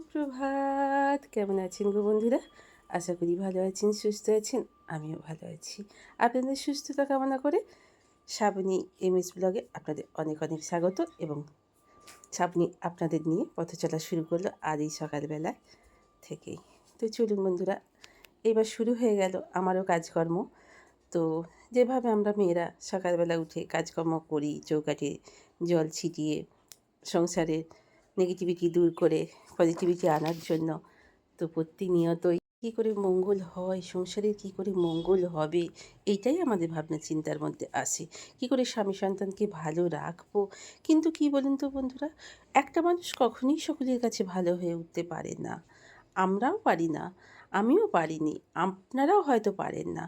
সুপ্রভাত। কেমন আছেন গো বন্ধুরা? আশা করি ভালো আছেন, সুস্থ আছেন, আমিও ভালো আছি। আপনাদের সুস্থতা কামনা করে শ্রাবণী এম এস ব্লগে আপনাদের অনেক অনেক স্বাগত এবং শ্রাবণী আপনাদের নিয়ে পথ চলা শুরু করল আজ এই সকালবেলা থেকেই। তো চলুন বন্ধুরা, এবার শুরু হয়ে গেল আমারও কাজকর্ম। তো যেভাবে আমরা মেয়েরা সকালবেলা উঠে কাজকর্ম করি, চৌকাঠে জল ছিটিয়ে সংসারের নেগেটিভিটি দূর করে পজিটিভিটি আনার জন্য। তো প্রতিনিয়তই কী করে মঙ্গল হয় সংসারের কী করে মঙ্গল হবে এইটাই আমাদের ভাবনা চিন্তার মধ্যে আসে কী করে স্বামী সন্তানকে ভালো রাখব? কিন্তু কি বলুন তো বন্ধুরা, একটা মানুষ কখনোই সকলের কাছে ভালো হয়ে উঠতে পারে না। আমরাও পারি না, আমিও পারিনি, আপনারাও হয়তো পারেন না।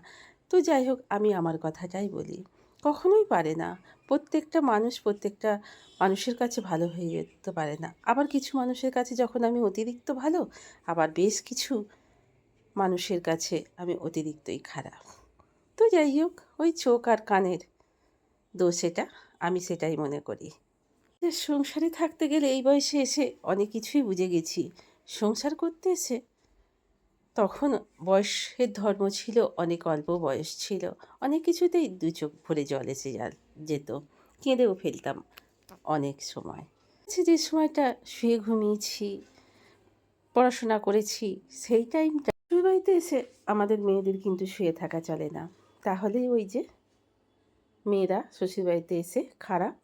তো যাই হোক, আমি আমার কথাটাই বলি। কখনোই পারে না। প্রত্যেকটা মানুষ প্রত্যেকটা মানুষের কাছে ভালো হয়ে যেতে পারে না। আবার কিছু মানুষের কাছে যখন আমি অতিরিক্ত ভালো, আবার বেশ কিছু মানুষের কাছে আমি অতিরিক্তই খারাপ। তো যাই হোক, ওই চোখ আর কানের দোষ এটা, আমি সেটাই মনে করি। সংসারে থাকতে গেলে এই বয়সে এসে অনেক কিছুই বুঝে গেছি। সংসার করতে এসে তখন বয়সের ধর্ম ছিল, অনেক অল্প বয়স ছিল। অনেক কিছুতেই দু চোখ ভরে জল এসে যেত। কেঁদেও ফেলতাম অনেক সময়। সে যে সময়টা শুয়ে ঘুমিয়েছি, পড়াশোনা করেছি, সেই টাইমটা বাড়িতে এসে আমাদের মেয়েদের কিন্তু শুয়ে থাকা চলে না। তাহলে ওই যে মেয়েরা শ্বশুরবাড়িতে এসে খারাপ,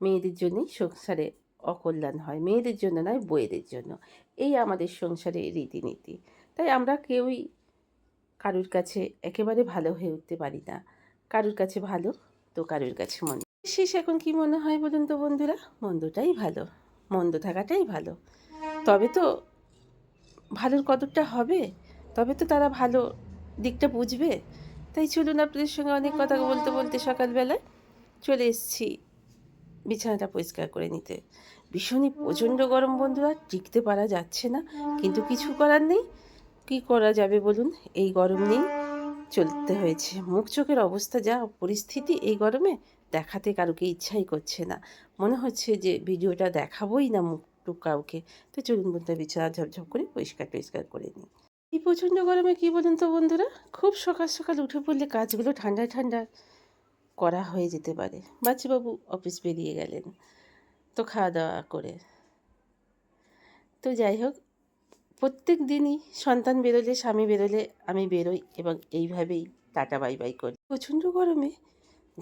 মেয়েদের জন্যই সংসারে অকল্যাণ হয়, মেয়েদের জন্য নয় বইয়েদের জন্য। এই আমাদের সংসারের রীতিনীতি। তাই আমরা কেউই কারুর কাছে একেবারে ভালো হয়ে উঠতে পারি না। কারুর কাছে ভালো তো কারুর কাছে মন্দ। শেষ এখন কি মনে হয় বলুন তো বন্ধুরা? মন্দটাই ভালো। মন্দ থাকাটাই ভালো। তবে তো ভালোর কদরটা হবে। তবে তো তারা ভালো দিকটা বুঝবে। তাই চলুন আপনাদের সঙ্গে অনেক কথা বলতে বলতে সকালবেলায় চলে এসেছি বিছানাটা পরিষ্কার করে নিতে। ভীষণই প্রচণ্ড গরম বন্ধুরা, টিকতে পারা যাচ্ছে না। কিন্তু কিছু করার নেই। কি করা যাবে বলুন? এই গরম নেই চলতে হয়েছে। মুখ চোখের অবস্থা যা, পরিস্থিতি এই গরমে দেখাতে কারোকে ইচ্ছাই করছে না। মনে হচ্ছে যে ভিডিওটা দেখাবোই না মুখ টুক কাউকে। তো চলুন বন্ধুরা, বিছানা ঝপঝপ করে পরিষ্কার টরিষ্কার করে নিই। এই প্রচণ্ড গরমে কী বলুন তো বন্ধুরা? খুব সকাল সকাল উঠে পড়লে কাজগুলো ঠান্ডা ঠান্ডা করা হয়ে যেতে পারে। বাচ্চাবাবু অফিস বেরিয়ে গেলেন। তো খাওয়া দাওয়া করে। তো যাই হোক প্রত্যেক দিনই সন্তান বেরোলে, স্বামী বেরোলে আমি বেরোই এবং এইভাবেই টাটা, বাই বাই করি। প্রচণ্ড গরমে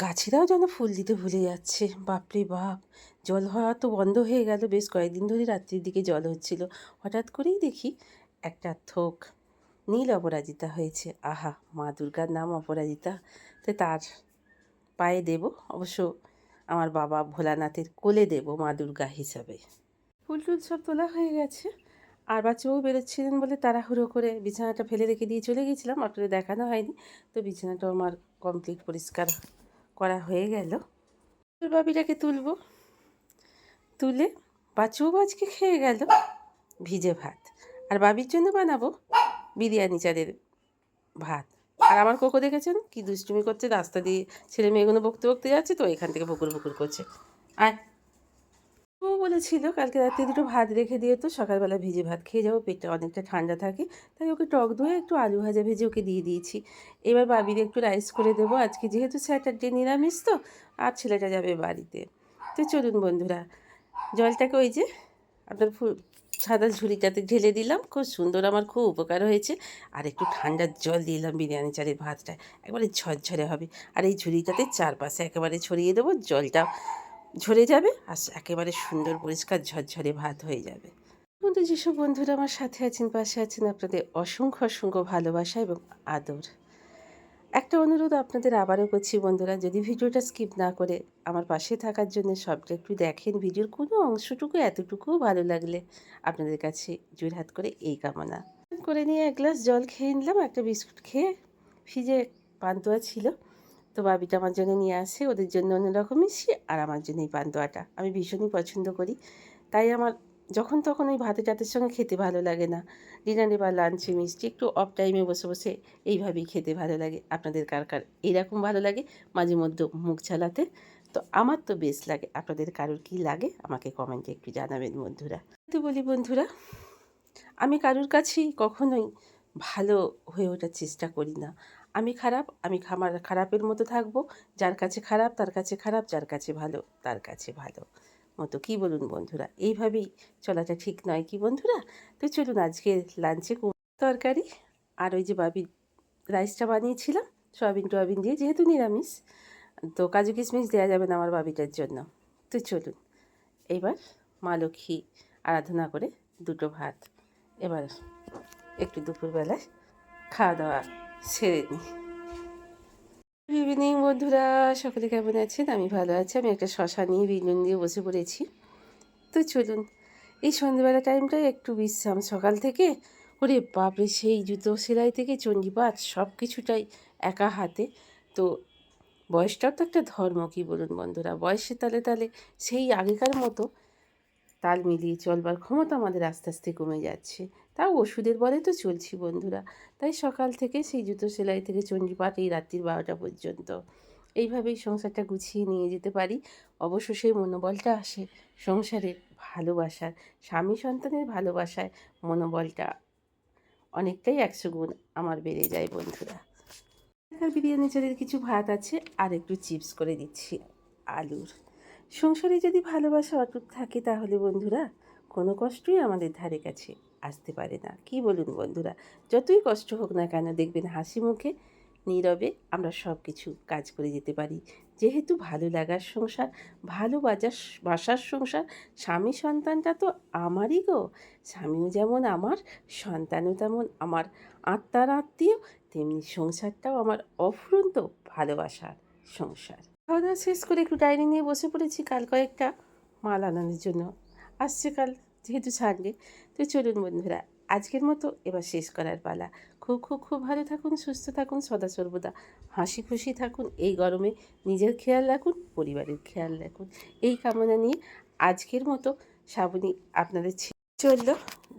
গাছেরাও যেন ফুল দিতে ভুলে যাচ্ছে। বাপরে বাপ, জল হওয়া তো বন্ধ হয়ে গেল। বেশ কয়েকদিন ধরে রাত্রির দিকে জল হচ্ছিল। হঠাৎ করেই দেখি একটা থোক নীল অপরাজিতা হয়েছে। আহা, মা দুর্গার নাম অপরাজিতা? তো তার পায়ে দেব, অবশ্য আমার বাবা ভোলানাথের কোলে দেব মা দুর্গা হিসাবে। ফুল টুল সব তোলা হয়ে গেছে। আর বাচ্চাও বেরোচ্ছিলেন বলে তাড়াহুড়ো করে বিছানাটা ফেলে রেখে দিয়ে চলে গেছিলাম আপনাদের দেখানো হয়নি। তো বিছানাটাও আমার কমপ্লিট পরিষ্কার করা হয়ে গেল। বাবিটাকে তুলবো। তুলে বাচ্চাও আজকে খেয়ে গেল ভিজে ভাত। আর বাবির জন্য বানাবো বিরিয়ানি চালের ভাত। আর আমার কোকো দেখেছেন? কি দুষ্টুমি করছে? রাস্তা দিয়ে ছেলে মেয়েগুলো বকতে বকতে যাচ্ছে তো এখান থেকে পুকুর পুকুর করছে। আর ও বলেছিল, কালকে রাত্রে দুটো ভাত রেখে দিয়ে তো, সকালবেলা ভিজে ভাত খেয়ে যাব, পেটটা অনেকটা ঠান্ডা থাকে, তাই ওকে টক দই একটু আলু ভাজা ভেজে ওকে দিয়ে দিয়েছি। এবার বাবির একটু রাইস করে দেবো, আজকে যেহেতু স্যাটারডে নিরামিষ তো, আর ছেলেটা যাবে বাড়িতে। তো চলুন বন্ধুরা, জলটাকে ওই যে আপনার সাদা ঝুড়িটাতে ঢেলে দিলাম, খুব সুন্দর আমার খুব উপকার হয়েছে। আর একটু ঠান্ডার জল দিলাম বিরিয়ানি চালের ভাতটা, একবারে ঝরঝরে হবে। আর এই ঝুড়িটাতে চারপাশে একেবারে ছড়িয়ে দেবো জলটা ঝরে যাবে আর একেবারে সুন্দর পরিষ্কার ঝরঝরে ভাত হয়ে যাবে। বন্ধু, যেসব বন্ধুরা আমার সাথে আছেন, পাশে আছেন, আপনাদের অসংখ্য অসংখ্য ভালোবাসা এবং আদর। একটা অনুরোধ আপনাদের আবারও করছি বন্ধুরা, যদি ভিডিওটা স্কিপ না করে আমার পাশে থাকার জন্য সবটা একটু দেখেন, ভিডিওর কোনো অংশটুকু এতটুকুও ভালো লাগলে আপনাদের কাছে জোরহাত করে এই কামনা। করে নিয়ে এক গ্লাস জল খেয়ে নিলাম, একটা বিস্কুট খেয়ে ফ্রিজে পান্তুয়া ছিল। তো বাবিটা আমার জন্য নিয়ে আসে, ওদের জন্য অন্যরকম মিশিয়ে আর আমার জন্য এই পান্তুয়াটা আমি ভীষণই পছন্দ করি। তাই আমার যখন তখন ওই ভাতে টাতের সঙ্গে খেতে ভালো লাগে না। ডিনারে বা লাঞ্চে মিষ্টি একটু অফ টাইমে বসে বসে এইভাবেই খেতে ভালো লাগে। আপনাদের কার কার এইরকম ভালো লাগে মাঝে মধ্যে মুখ চালাতে? তো আমার তো বেশ লাগে। আপনাদের কারোর কী লাগে আমাকে কমেন্টে একটু জানাবেন বন্ধুরা। তো বলি বন্ধুরা, আমি কারোর কাছেই কখনোই ভালো হয়ে ওঠার চেষ্টা করি না। আমি খারাপ, আমি খামার, খারাপের মতো থাকব। যার কাছে খারাপ, তার কাছে খারাপ, যার কাছে ভালো, তার কাছে ভালো। মতো কি বলুন বন্ধুরা? এইভাবেই চলাটা ঠিক নয় কি বন্ধুরা? তো চলুন আজকে লাঞ্চে তরকারি আর ওই যে বাবি রাইসটা বানিয়েছিলাম, সয়াবিন টয়াবিন দিয়ে, যেহেতু নিরামিষ, তো কাজু কিশমিশ দেওয়া যাবে না আমার বাবিটার জন্য। তো চলুন, এবার মা লক্ষ্মী আরাধনা করে দুটো ভাত। এবার একটু দুপুরবেলায় খাওয়া দাওয়া সেরে নিই ইভিনিং বন্ধুরা। সকলে কেমন আছেন? আমি ভালো আছি। আমি একটা শশা নিয়ে বিনুন দিয়ে বসে পড়েছি। তো চলুন, এই সন্ধ্যেবেলা টাইমটাই একটু বিশ্রাম। সকাল থেকে ওরে বাপরে, সেই জুতো সেলাই থেকে চণ্ডীপাঠ সব কিছুটাই একা হাতে। তো বয়সটাও তো একটা ধর্ম, কী বলুন বন্ধুরা? বয়সে তালে তালে সেই আগেকার মতো তাল মিলিয়ে চলবার ক্ষমতা আমাদের আস্তে আস্তে কমে যাচ্ছে। তাও ওষুধের বলে তো চলছি বন্ধুরা। তাই সকাল থেকে সেই জুতো সেলাই থেকে চণ্ডীপাঠ এই রাত্রির বারোটা পর্যন্ত। এইভাবেই সংসারটা গুছিয়ে নিয়ে যেতে পারি। অবশ্য সেই মনোবলটা আসে সংসারের ভালোবাসার, স্বামী সন্তানের ভালোবাসায় মনোবলটা। অনেকটাই একশো গুণ আমার বেড়ে যায় বন্ধুরা। বিরিয়ানি চালের কিছু ভাত আছে, আর একটু চিপস করে দিচ্ছি আলুর। সংসারে যদি ভালোবাসা অটুট থাকে তাহলে বন্ধুরা, কোনো কষ্টই আমাদের ধারে কাছে আসতে পারে না। কি বলুন বন্ধুরা, যতই কষ্ট হোক না কেন দেখবেন হাসি মুখে, নীরবে আমরা সব কিছু কাজ করে যেতে পারি। যেহেতু ভালো লাগার সংসার, ভালো বাজার, বাসার সংসার, স্বামী সন্তানটা তো আমারই গো। স্বামীও যেমন আমার, সন্তানও তেমন আমার। আত্মার আত্মীয়, তেমনি সংসারটাও আমার অফুরন্ত ভালোবাসার সংসার। খাওয়া দাওয়া শেষ করে একটু ডায়েরি নিয়ে বসে পড়েছি কাল কয়েকটা মাল আনানোর জন্য। আসছে কাল, যেহেতু সানডে, তো চলুন বন্ধুরা, আজকের মতো এবার শেষ করার পালা। খুব খুব খুব ভালো থাকুন, সুস্থ থাকুন, সদা সর্বদা হাসি খুশি থাকুন, এই গরমে নিজের খেয়াল রাখুন, পরিবারের খেয়াল রাখুন। এই কামনা নিয়ে আজকের মতো শ্রাবণী আপনাদের চলল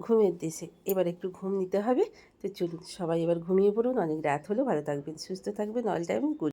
ঘুমের দেশে। এবার একটু ঘুম নিতে হবে, তো চলুন সবাই এবার ঘুমিয়ে পড়ুন। অনেক রাত হলো, ভালো থাকবেন, সুস্থ থাকবেন, অল টাইম গুড।